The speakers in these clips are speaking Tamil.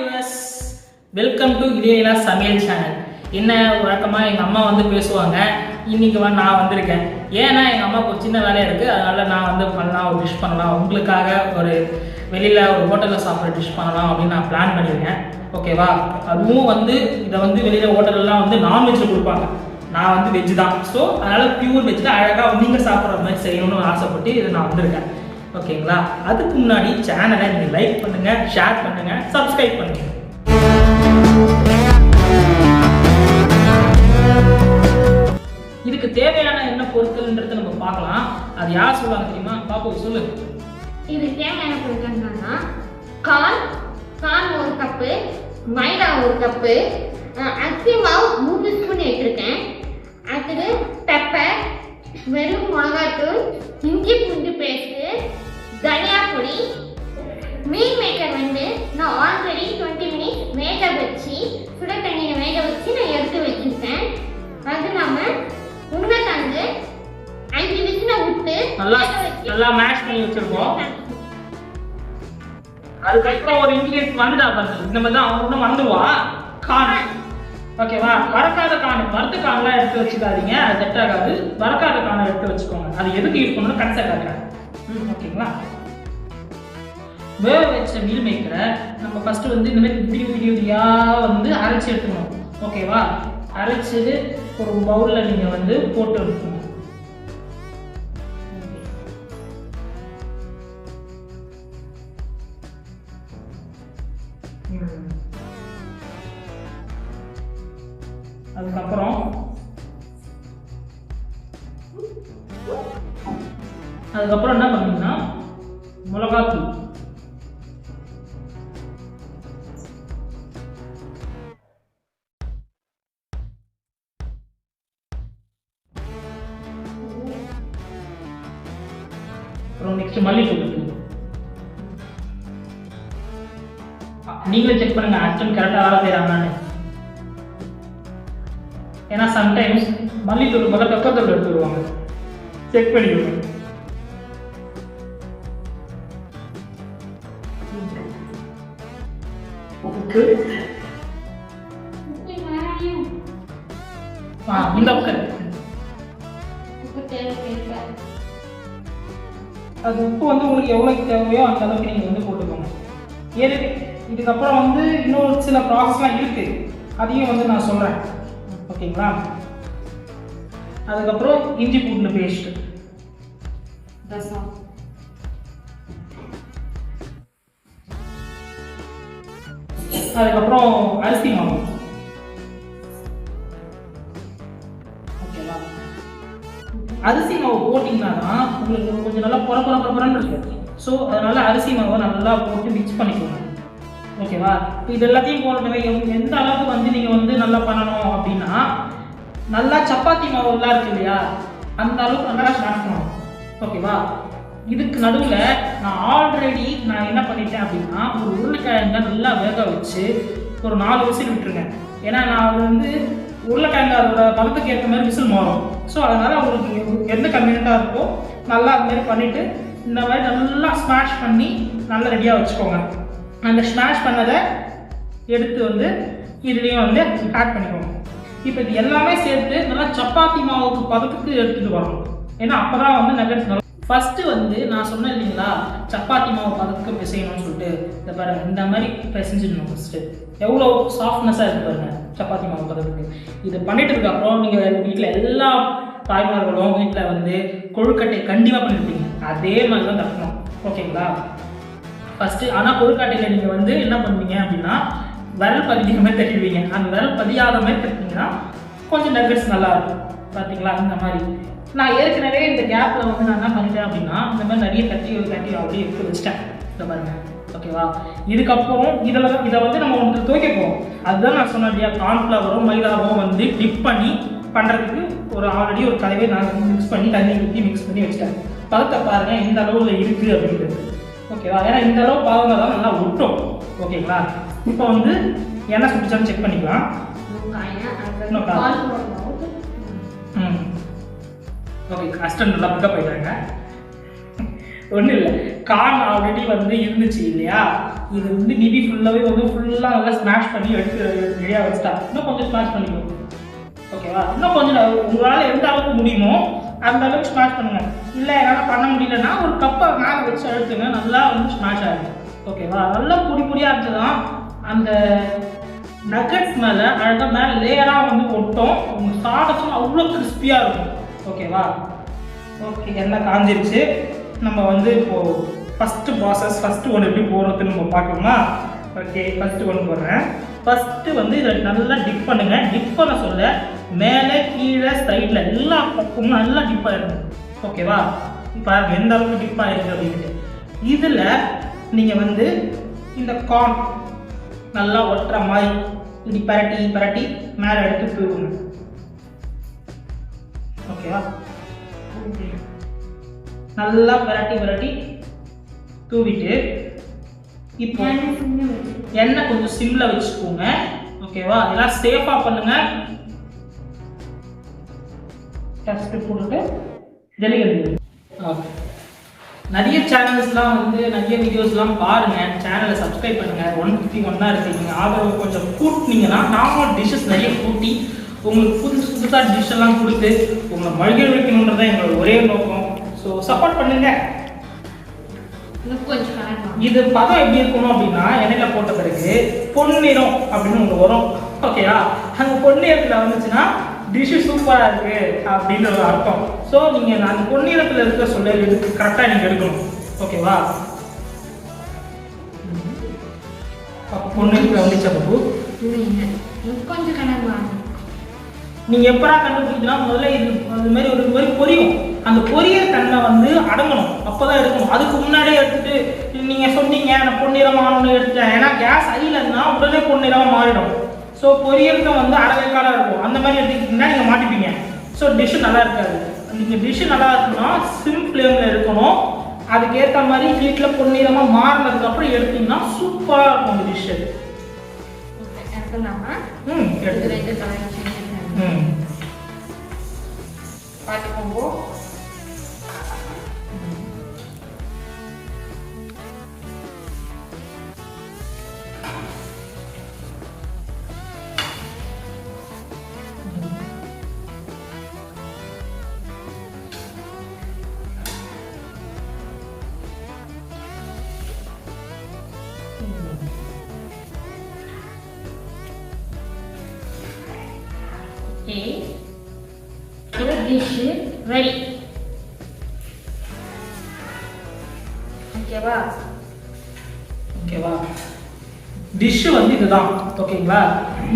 யூஎஸ் வெல்கம் டு இதேலா சமையல் சேனல் என்ன வழக்கமாக எங்கள் அம்மா வந்து பேசுவாங்க? இன்னைக்கு வந்து நான் வந்திருக்கேன். ஏன்னா எங்கள் அம்மாவுக்கு ஒரு சின்ன வேலையாக இருக்குது அதனால் நான் வந்து பண்ணலாம் ஒரு டிஷ் பண்ணலாம். உங்களுக்காக ஒரு வெளியில் ஒரு ஹோட்டலில் சாப்பிட்ற டிஷ் பண்ணலாம் அப்படின்னு நான் பிளான் பண்ணியிருக்கேன். ஓகேவா அதுவும் வந்து இதை வந்து வெளியில் ஹோட்டல்லாம் வந்து நான்வெஜ்ஜில் கொடுப்பாங்க. நான் வந்து வெஜ் தான். ஸோ அதனால் பியூர் வெஜ்ஜில் அழகாக நீங்கள் சாப்பிட்ற மாதிரி செய்யணும்னு ஆசைப்பட்டு இதை நான் வந்திருக்கேன். ஓகேங்களா? அதுக்கு முன்னாடி சேனலை நீங்கள் லைக் பண்ணுங்கள் ஷேர் பண்ணுங்கள் சப்ஸ்கிரைப் பண்ணுங்கள் இதுக்கு தேவையான என்ன பொருட்கள்ன்றதை நம்ம பார்க்கலாம். அது யார் சொல்லுவாங்க தெரியுமா? பாப்பு சொல்லு. இது தேவையான பொருட்கள் என்னன்னா கால் கால் ஒரு கப்பு மைதா ஒரு கப்பு அரிசி வேக நல்லா மேஷ் பண்ணி வச்சிருக்கோம். அதுக்கப்புறம் ஒரு இன்கிரியன்ஸ் வந்துடா பாருங்க. இந்த மாதிரி தான் அவன் ஒன்றும் வந்துடுவா கான் ஓகேவா? வரக்காத கான் வறுத்த கான்லாம் எடுத்து வச்சுக்காதீங்க. அது செட் ஆகாது. வரக்காத கானை எடுத்து வச்சுக்கோங்க. அது எதுக்கு யூஸ் பண்ணணும் கடைசியாக காட்டுறேன் ஓகேங்களா? வேக வச்ச மீல் மேக்கரை நம்ம ஃபர்ஸ்ட் வந்து இந்த மாதிரி விடிய விடிய விடியா வந்து அரைச்சி எடுத்துக்கணும். ஓகேவா? அரைச்சது ஒரு பவுலில் நீங்கள் வந்து போட்டு எடுத்துக்கணும். அதுக்கப்புறம் என்ன பண்ணீங்கன்னா மிளகாத்தூள். அப்புறம் நெக்ஸ்ட் மல்லித்தூள் நீங்களே செக் பண்ணுங்க அஸ்டன் கரெக்டாக வேலை செய்கிறாங்கன்னு ஏன்னா சம்டைம்ஸ் மல்லித்தூள் முதல்ல பெப்பர் தூள் செக் பண்ணிடுவாங்க இந்த பக்கம் இருக்கு. அது உப்பு வந்து உங்களுக்கு எவ்வளோக்கு தேவையோ அந்த அளவுக்கு நீங்கள் வந்து போட்டுக்கோங்க. எதுக்கு இதுக்கப்புறம் வந்து இன்னொரு சில ப்ராசஸ்லாம் இருக்குது அதையும் வந்து நான் சொல்கிறேன் ஓகேங்களா? அதுக்கப்புறம் இஞ்சி பூண்டு பேஸ்ட்டு ரசம் அதுக்கப்புறம் அரிசி மாவு. ஓகேவா? அரிசி மாவு போட்டிங்கன்னா தான் உங்களுக்கு கொஞ்சம் நல்லா புற புற பொறன்னு இருக்கும். ஸோ அதனால அரிசி மாவை நல்லா போட்டு மிக்ஸ் பண்ணிக்கணும் ஓகேவா? இப்போ இது எல்லாத்தையும் போடணுமே எந்த அளவுக்கு வந்து நீங்கள் வந்து நல்லா பண்ணணும் அப்படின்னா நல்லா சப்பாத்தி மாவு எல்லாம் இருக்கு இல்லையா? அந்த அளவுக்கு நல்லா ஸ்மாஷ் பண்ணணும். ஓகேவா? இதுக்கு நடுவில் நான் ஆல்ரெடி நான் என்ன பண்ணிட்டேன் அப்படின்னா ஒரு உருளைக்கிழங்க நல்லா வேக வச்சு ஒரு நாலு விசில் விட்டுருங்க. ஏன்னா நான் அது வந்து உருளைக்கிழங்கு அதோட பதத்துக்கு ஏற்ற மாதிரி விசில் மாறும். ஸோ அதனால் உங்களுக்கு எந்த கன்வீனியண்ட்டாக இருக்கோ நல்லா அதுமாரி பண்ணிவிட்டு இந்த மாதிரி நல்லா ஸ்மாஷ் பண்ணி நல்லா ரெடியாக வச்சுக்கோங்க. அந்த ஸ்மாஷ் பண்ணதை எடுத்து வந்து இதுலேயும் வந்து ஆட் பண்ணிக்கோங்க. இப்போ இது எல்லாமே சேர்த்து நல்லா சப்பாத்தி மாவுக்கு பதத்துக்கு எடுத்துகிட்டு வரணும். ஏன்னா அப்போ தான் வந்து நகட்ஸ் நல்லா ஃபஸ்ட்டு வந்து நான் சொன்னேன் இல்லைங்களா? சப்பாத்தி மாவு பதத்துக்கு பிசையணும்னு சொல்லிட்டு. இதை பாருங்க இந்த மாதிரி பிசைஞ்சிடணும் ஃபஸ்ட்டு எவ்வளோ சாஃப்ட்னஸாக இருக்கு பாருங்கள் சப்பாத்தி மாவு பதத்துக்கு. இது பண்ணிட்டு அப்புறம் நீங்கள் வீட்டில் எல்லா தாய்மார்களும் வீட்டில் வந்து கொழுக்கட்டை கண்டிப்பாக பண்ணிருப்பீங்க. அதே மாதிரி தான் தட்டணும் ஓகேங்களா? ஃபஸ்ட்டு ஆனால் கொழுக்கட்டையில் நீங்கள் வந்து என்ன பண்ணுவீங்க அப்படின்னா விரல் பதிக்கிற மாதிரி தட்டிடுவீங்க. அந்த விரல் பதியாத மாதிரி தட்டினீங்கன்னா கொஞ்சம் நகட்ஸ் நல்லா இருக்கும். பார்த்தீங்களா இந்த மாதிரி. நான் ஏற்கனவே இந்த கேப்பில் வந்து நான் என்ன பண்ணிட்டேன் அப்படின்னா இந்த மாதிரி நிறைய தட்டி தட்டி அப்படியே எடுத்து வச்சிட்டேன். இந்த பாருங்க. ஓகேவா இதுக்கப்புறம் இதில் இதை வந்து நம்ம ஒன்று துவைக்க போகிறோம் அதுதான் நான் சொன்னேன் இல்லையா? கார்ன்ஃப்ளவரும் மைதாவும் வந்து டிப் பண்ணி பண்ணுறதுக்கு ஒரு ஆல்ரெடி ஒரு கலவையை நான் மிக்ஸ் பண்ணி தண்ணி ஊற்றி மிக்ஸ் பண்ணி வச்சிட்டேன். பதத்தை பாருங்க எந்த அளவில் இருக்குது அப்படின்றது. ஓகேவா ஏன்னா இந்த அளவு பாருங்க தான் நல்லா ஒட்டும். ஓகேங்களா இப்போ வந்து எண்ணெய் சுட்டுச்சான்னு செக் பண்ணிக்கலாம். ஓகே அஸ்டன் நல்லா பிக்கப் ஆயிட்டாங்க ஒன்றும் இல்லை. கார் ஆல்ரெடி வந்து இருந்துச்சு இல்லையா? இது வந்து நிதி ஃபுல்லாகவே வந்து ஃபுல்லாக நல்லா ஸ்மாஷ் பண்ணி எடுத்து ரெடியாக வச்சுட்டா. இன்னும் கொஞ்சம் ஸ்மாஷ் பண்ணிக்கோ. ஓகேவா இன்னும் கொஞ்சம் உங்களால் எந்த அளவுக்கு முடியுமோ அந்த அளவுக்கு ஸ்மாஷ் பண்ணுங்க. இல்லை என்னால் பண்ண முடியலன்னா ஒரு கப்பை மேலே வச்சு அழுத்துங்க நல்லா வந்து ஸ்மாஷ் ஆகும் ஓகேவா நல்லா பொடி பொடியாக இருந்துதான் அந்த நகட்ஸ் மேலே அழகாக மேலே லேயராக வந்து ஒட்டும். உங்கள் சாதத்தும் அவ்வளோ கிறிஸ்பியாக இருக்கும். ஓகேவா? ஓகே எல்லாம் காஞ்சிருச்சு. நம்ம வந்து இப்போது ஃபஸ்ட்டு ப்ராசஸ் ஃபஸ்ட்டு ஒன்று எப்படி போடுறதுன்னு நம்ம பார்க்கணுமா? ஓகே ஃபஸ்ட்டு ஒன்று போடுறேன். ஃபஸ்ட்டு வந்து இதை நல்லா டிப் பண்ணுங்கள் டிப் பண்ண சொல்ல மேலே கீழே சைடில் எல்லா பக்கமும் நல்லா டிப் ஆயிடும் ஓகேவா? இப்போ எந்த அளவுக்கு டிப் ஆகிருக்கு அப்படின்ட்டு. இதில் நீங்கள் வந்து இந்த கார்ன் நல்லா ஒட்டுற மாதிரி இப்படி பரட்டி பரட்டி மேலே எடுத்து தூவுங்க ஓகேவா நல்லா பரட்டி பரட்டி தூவிட்டு இப்போ எண்ணெய் கொஞ்சம் சிம்ல வச்சுக்கோங்க. ஓகேவா எல்லாம் சேஃபா பண்ணுங்க. டஸ்ட் போட்டுட்டு ஓகே நிறைய சேனல்ஸ்லாம் வந்து நிறைய வீடியோஸ்லாம் பாருங்க. சேனலை சப்ஸ்கிரைப் பண்ணுங்க. ஒன் ஃபிஃப்டி ஒன்னா இருக்கீங்க ஆதரவு கொஞ்சம் கூட்டினீங்கன்னா நாமளும் டிஷ்ஷஸ் நிறைய கூட்டி உங்களுக்கு புதுசு புதுசாக டிஷ் எல்லாம் கொடுத்து உங்களை மகிழ வைக்கணுன்றது தான் எங்களோட ஒரே நோக்கம். ஸோ சப்போர்ட் பண்ணுங்க. இது பதம் எப்படி இருக்கணும் அப்படின்னா எண்ணெயில போட்ட பிறகு பொன்னிறம் அப்படின்னு ஒன்று வரும். ஓகேயா அந்த பொன்னிறத்தில் வந்துச்சுன்னா டிஷ்ஷு சூப்பராக இருக்கு அப்படின்னு ஒரு அர்த்தம். ஸோ நீங்கள் அந்த பொன்னிறத்தில் இருக்க சொல்ல எடுத்து கரெக்டாக நீங்கள் எடுக்கணும். ஓகேவா அப்போ பொன்னிறத்தில் வந்துச்சா பாபு? கொஞ்சம் கலக்கலாம் நீங்க எப்படா கண்டுபிடிச்சா முதல்ல இது அது மாதிரி ஒரு மாதிரி பொரியும். அந்த பொரியல் தன்மை வந்து அடங்கணும். அப்பதான் எடுக்கணும். அதுக்கு முன்னாடியே எடுத்துட்டு நீங்க சொன்னீங்க நான் பொன்னிறமானு எடுத்துட்டேன். ஏன்னா கேஸ் இருந்தா உடனே பொன்னிறமா மாறிடும். ஸோ பொரியலுக்கும் வந்து அரைவேக்காடாக இருக்கும். அந்த மாதிரி எடுத்துக்கிட்டீங்கன்னா நீங்க மாட்டிப்பீங்க. ஸோ டிஷ்ஷு நல்லா இருக்காது. நீங்க டிஷ்ஷு நல்லா இருக்கணும்னா சிம் ஃப்ளேம்ல இருக்கணும் அதுக்கேற்ற மாதிரி ஹீட்டில் பொன்னிறமா மாறினதுக்கு அப்புறம் எடுத்தீங்கன்னா சூப்பராக இருக்கும் அந்த டிஷ்ஷு ம் இது எடுத்து 응. 빠지고 பார்த்துக்கோங்க ஓகே டிஷ்ஷு ரெடி ஓகேவா? ஓகேவா? டிஷ்ஷு வந்து இதுதான். ஓகேங்களா?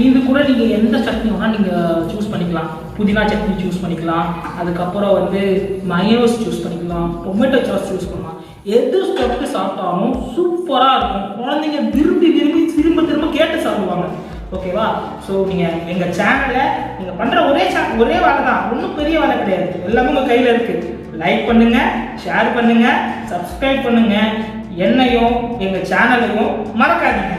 இது கூட நீங்கள் எந்த சட்னி வேணால் நீங்கள் சூஸ் பண்ணிக்கலாம். புதினா சட்னி சூஸ் பண்ணிக்கலாம். அதுக்கப்புறம் வந்து மயோஸ் சூஸ் பண்ணிக்கலாம். டொமேட்டோ சாஸ் சூஸ் பண்ணலாம். எது தொட்டு சாப்பிட்டாலும் சூப்பராக இருக்கும். குழந்தைங்க விரும்பி விரும்பி திரும்ப திரும்ப கேட்டு சாப்பிடுவாங்க. ஓகேவா? ஸோ நீங்கள் எங்கள் சேனலை நீங்கள் பண்ணுற ஒரே சே ஒரே வேலை தான். ஒன்றும் பெரிய வேலை கிடையாது. எல்லாமே உங்கள் கையில் இருக்குது லைக் பண்ணுங்க ஷேர் பண்ணுங்க சப்ஸ்கிரைப் பண்ணுங்க. என்னையும் எங்கள் சேனலையும் மறக்காதீங்க.